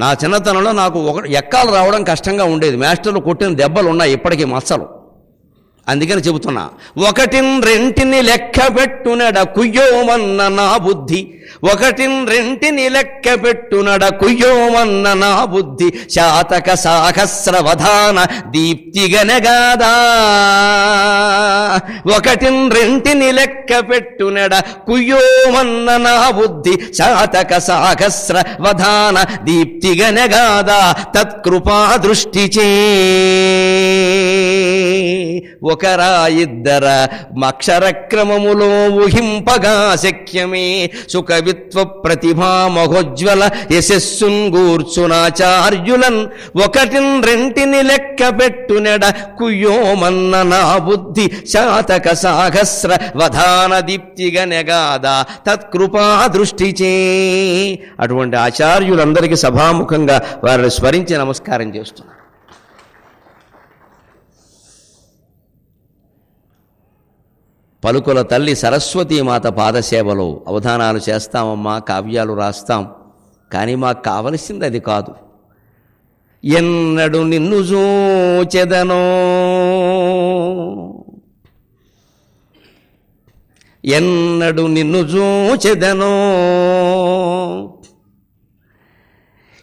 నా చిన్నతనంలో నాకు ఒక ఎక్కాలు రావడం కష్టంగా ఉండేది. మాస్టర్లు కొట్టిన దెబ్బలు ఉన్నాయి ఇప్పటికీ మచ్చలు. అందుకని చెబుతున్నా ఒకటిన్ రెంటిని లెక్క పెట్టునడ కుయ్యోమన్న నా బుద్ధి. ఒకటిన్ రెంటిని లెక్క పెట్టునడ కుయ్యోమన్న నా బుద్ధి. శాతక సాహస్రవధాన దీప్తిగనగాదా. ఒకటిన్ రెంటిని లెక్క పెట్టునడ కుయ్యోమన్న నా బుద్ధి శాతక సాహస్ర వధాన దీప్తిగనగాదా తత్కృపా దృష్టిచే. ఒకరా ఇద్దర అక్షరక్రమములో ఊహింపగా శక్యమే. సుఖవిత్వ ప్రతిభా మహోజ్వల యశస్సున్ గూర్చునాచార్యులన్ ఒకటిన్ రెంటిని లెక్క పెట్టునెడ కుయ్యోమన్న నా బుద్ధి శాతక సాహస్ర వధాన దీప్తిగా నెగాదా తత్కృపా దృష్టిచే. అటువంటి ఆచార్యులందరికీ సభాముఖంగా వారిని స్మరించి నమస్కారం చేస్తున్నారు పలుకుల తల్లి సరస్వతీమాత పాదసేవలో అవధానాలు చేస్తామమ్మా కావ్యాలు రాస్తాం. కానీ మాకు కావలసింది అది కాదు. ఎన్నడు నిన్ను చూచెదనో ఎన్నడు నిన్ను చూచెదనో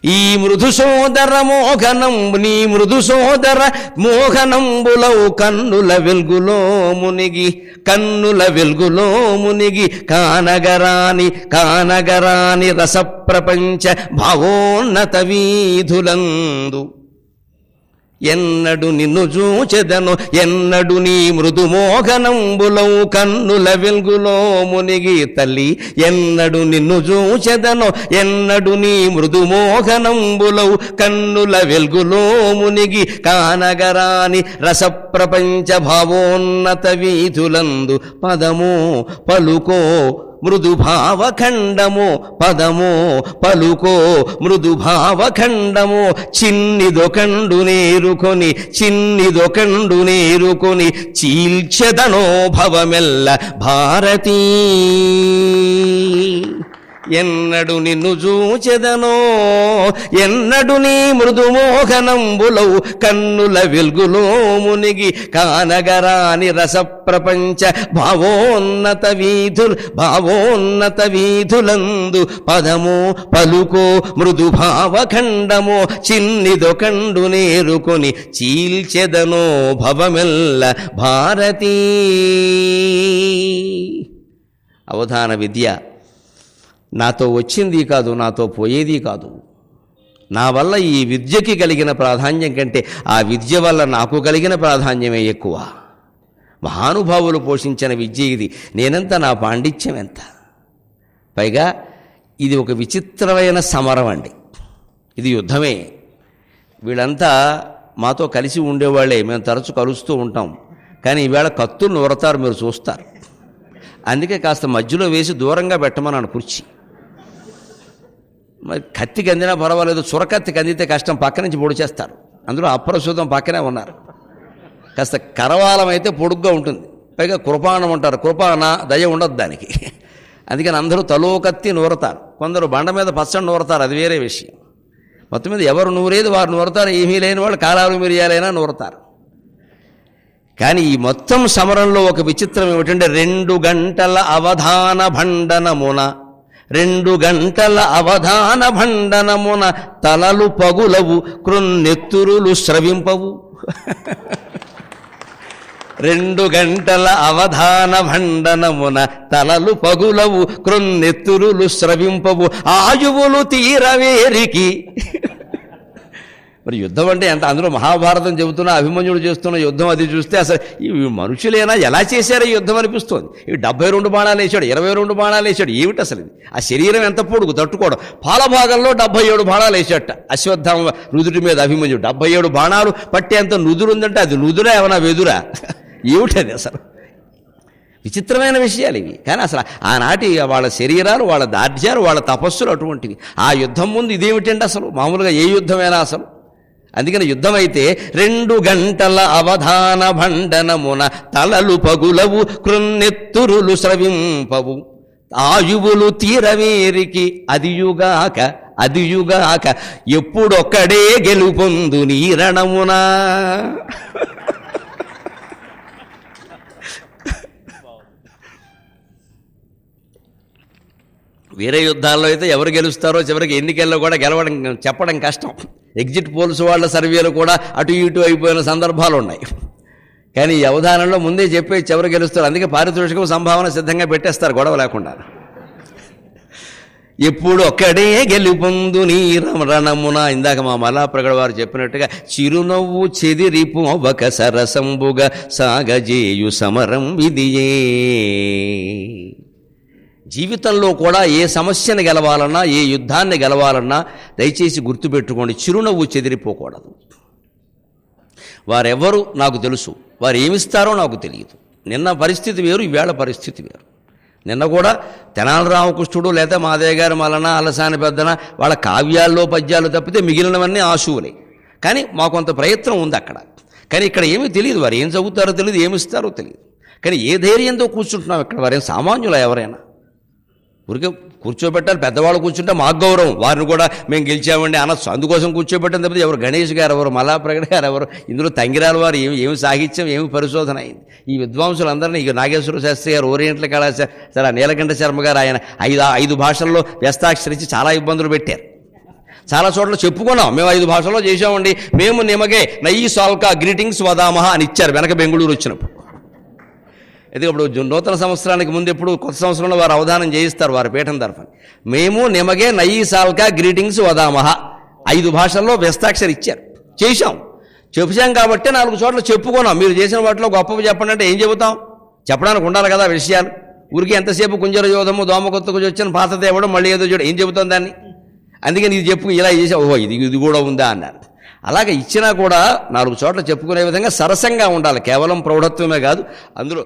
ఈ మృదు సోదర మోహనం నీ మృదు సోదర మోహనంబులవు కన్నుల వెల్గులో మునిగి కన్నుల వెల్గులో మునిగి కానగరాని కానగరాని రసప్రపంచ భావోన్నత వీధులందు ఎన్నడు నిన్ను చూచెదను ఎన్నడు నీ మృదు మోహనంబులౌ కన్నుల వెల్గులో మునిగి తల్లి ఎన్నడు నిన్ను చూచెదను ఎన్నడు నీ మృదు మోహనంబులౌ కన్నుల వెల్గులో మునిగి కానగరాని రసప్రపంచ భావోన్నత వీధులందు పదమో పలుకో మృదు భావఖండము పదము పలుకో మృదుభావఖండము చిన్నిదొకండు నేరుకొని చిన్నిదొకండు నేరుకొని చీల్చదనో భవమెల్ల భారతీ ఎన్నడు నిన్ను చూచెదనో ఎన్నడు నీ మృదుమోహనంబులవు కన్నుల వెల్గులో మునిగి కానగరాని రసప్రపంచ భావోన్నత వీధుల్ భావోన్నత వీధులందు పదము పలుకో మృదు భావఖండమో చిన్నిదొకండు నేరుకొని చీల్చెదనో భవమెల్ల భారతీ. అవధాన విద్య నాతో వచ్చింది కాదు నాతో పోయేది కాదు. నా వల్ల ఈ విద్యకి కలిగిన ప్రాధాన్యం కంటే ఆ విద్య వల్ల నాకు కలిగిన ప్రాధాన్యమే ఎక్కువ. మహానుభావులు పోషించిన విద్య ఇది. నేనెంత నా పాండిత్యం ఎంత? పైగా ఇది ఒక విచిత్రమైన సమరం అండి. ఇది యుద్ధమే. వీళ్ళంతా మాతో కలిసి ఉండేవాళ్ళే మేము తరచు కలుస్తూ ఉంటాం. కానీ ఈవేళ కత్తులు నూరతారు మీరు చూస్తారు. అందుకే కాస్త మధ్యలో వేసి దూరంగా పెట్టమన్నాను కుర్చీ. మరి కత్తికి అందినా పర్వాలేదు చురకత్తికి అందితే కష్టం పక్క నుంచి పొడి చేస్తారు. అందులో అప్రశుద్ధం పక్కనే ఉన్నారు. కాస్త కరవాలం అయితే పొడుగ్గా ఉంటుంది. పైగా కృపాణం అంటారు. కృపాణ దయ ఉండదు దానికి. అందుకని అందరూ తలో కత్తి నూరతారు. కొందరు బండ మీద పచ్చడి నూరతారు అది వేరే విషయం. మొత్తం మీద ఎవరు నూరేది వారు నూరతారు ఏమీ లేని వాళ్ళు కాలాలు మిరియాలైనా నూరతారు. కానీ ఈ మొత్తం సమరంలో ఒక విచిత్రం ఏమిటంటే రెండు గంటల అవధాన భండనమున రెండు గంటల అవధాన భండనమున తలలు పగులవు కృన్నెత్తురులు స్రవింపవు. రెండు గంటల అవధాన భండనమున తలలు పగులవు కృన్నెత్తురులు స్రవింపవు. ఆయువులు తీరవేరికి. మరి యుద్ధం అంటే ఎంత? అందులో మహాభారతం చెబుతున్న అభిమన్యుడు చేస్తున్న యుద్ధం అది చూస్తే అసలు ఈ మనుషులేనా? ఎలా చేశారో ఈ యుద్ధం అనిపిస్తుంది? ఇవి డెబ్బై రెండు బాణాలు వేసాడు ఇరవై రెండు బాణాలు వేసాడు ఏమిటి అసలు ఇది? ఆ శరీరం ఎంత పొడుగు తట్టుకోవడం. పాల భాగంలో డెబ్బై ఏడు బాణాలు వేసాట అశ్వత్థామ నుదుటి మీద అభిమన్యుడు. డెబ్బై ఏడు బాణాలు పట్టేంత నుదురు ఉందంటే అది నుదురా ఏమన్నా వెదురా? ఏమిటది అసలు? విచిత్రమైన విషయాలు ఇవి. కానీ అసలు ఆనాటి వాళ్ళ శరీరాలు వాళ్ళ దార్ఢ్యాలు వాళ్ళ తపస్సులు అటువంటివి. ఆ యుద్ధం ముందు ఇదేమిటండి అసలు? మామూలుగా ఏ యుద్ధమైనా అసలు? అందుకని యుద్ధమైతే రెండు గంటల అవధాన భండనమున తలలు పగులవు కృన్నెత్తురులు స్రవింపవు. ఆయువులు తీరవేరికి అదియుగాక అదియుగాక ఎప్పుడొక్కడే గెలుపొందు నీరణమునా వేరే యుద్ధాల్లో అయితే ఎవరు గెలుస్తారో చివరికి ఎన్నికల్లో కూడా గెలవడం చెప్పడం కష్టం. ఎగ్జిట్ పోల్స్ వాళ్ళ సర్వేలు కూడా అటు ఇటు అయిపోయిన సందర్భాలు ఉన్నాయి. కానీ ఈ అవధానంలో ముందే చెప్పేసి చివరు గెలుస్తారు. అందుకే పారితోషికం సంభావన సిద్ధంగా పెట్టేస్తారు గొడవ లేకుండా. ఎప్పుడు ఒక్కడే గెలుపొందు నీ రణమున. ఇందాక మా మలాప్రగడ వారు చెప్పినట్టుగా చిరునవ్వు చెదిరిపు ఒక సరసంబుగా సాగజేయు సమరం విధియే. జీవితంలో కూడా ఏ సమస్యను గెలవాలన్నా ఏ యుద్ధాన్ని గెలవాలన్నా దయచేసి గుర్తుపెట్టుకోండి చిరునవ్వు చెదిరిపోకూడదు. వారెవరు నాకు తెలుసు వారు ఏమిస్తారో నాకు తెలియదు. నిన్న పరిస్థితి వేరు ఈవేళ పరిస్థితి వేరు. నిన్న కూడా తెనాలి రామకృష్ణుడు లేదా మాదేవ గారి మలన అలసాని పెద్దన వాళ్ళ కావ్యాల్లో పద్యాలు తప్పితే మిగిలినవన్నీ ఆశువులే. కానీ మా కొంత ప్రయత్నం ఉంది అక్కడ. కానీ ఇక్కడ ఏమీ తెలియదు వారు ఏం చదువుతారో తెలియదు ఏమిస్తారో తెలియదు. కానీ ఏ ధైర్యంతో కూర్చుంటున్నాం ఇక్కడ వారేం సామాన్యులు ఎవరైనా? ఊరికే కూర్చోబెట్టాలి. పెద్దవాళ్ళు కూర్చుంటే మాకు గౌరవం. వారిని కూడా మేము గెలిచామండి అనొచ్చు అందుకోసం కూర్చోబెట్టిన తప్పితే ఎవరు గణేష్ గారు ఎవరు మల్లాప్రగడ గారు ఎవరు ఇందులో తంగిరాల వారు ఏమి ఏమి సాహిత్యం ఏమి పరిశోధన అయింది. ఈ విద్వాంసులందరినీ ఇక నాగేశ్వర శాస్త్రి గారు ఓరియంటల్ కళాశాల నీలకంఠ శర్మ గారు ఆయన ఐదు ఐదు భాషల్లో వ్యస్తాక్షరించి చాలా ఇబ్బందులు పెట్టారు. చాలా చోట్ల చెప్పుకున్నాం. మేము ఐదు భాషల్లో చేసామండి మేము నిమగే నయ్యి సాల్కా గ్రీటింగ్స్ వదామహ అని ఇచ్చారు. వెనక బెంగళూరు వచ్చినప్పుడు. అయితే ఇప్పుడు నూతన సంవత్సరానికి ముందు ఎప్పుడు కొత్త సంవత్సరంలో వారు అవధానం చేయిస్తారు వారి పీఠం తరఫున. మేము నిమగే నయ్యి సాల్కా గ్రీటింగ్స్ వదామహ. ఐదు భాషల్లో వ్యస్తాక్షరి ఇచ్చారు. చేశాం. చెప్పాం కాబట్టి నాలుగు చోట్ల చెప్పుకున్నాం. మీరు చేసిన వాటిలో గొప్పవి చెప్పండి అంటే ఏం చెబుతాం? చెప్పడానికి ఉండాలి కదా విషయాలు. ఊరికి ఎంతసేపు కుంజర యోధము దోమ కొత్త కొంచెం వచ్చిన పాత తేవడం మళ్ళీ ఏదో చూడ ఏం చెబుతాం దాన్ని? అందుకని ఇది చెప్పు ఇలా చేసి ఓహో ఇది ఇది కూడా ఉందా అన్నారు. అలాగే ఇచ్చినా కూడా నాలుగు చోట్ల చెప్పుకునే విధంగా సరసంగా ఉండాలి. కేవలం ప్రౌఢత్వమే కాదు అందులో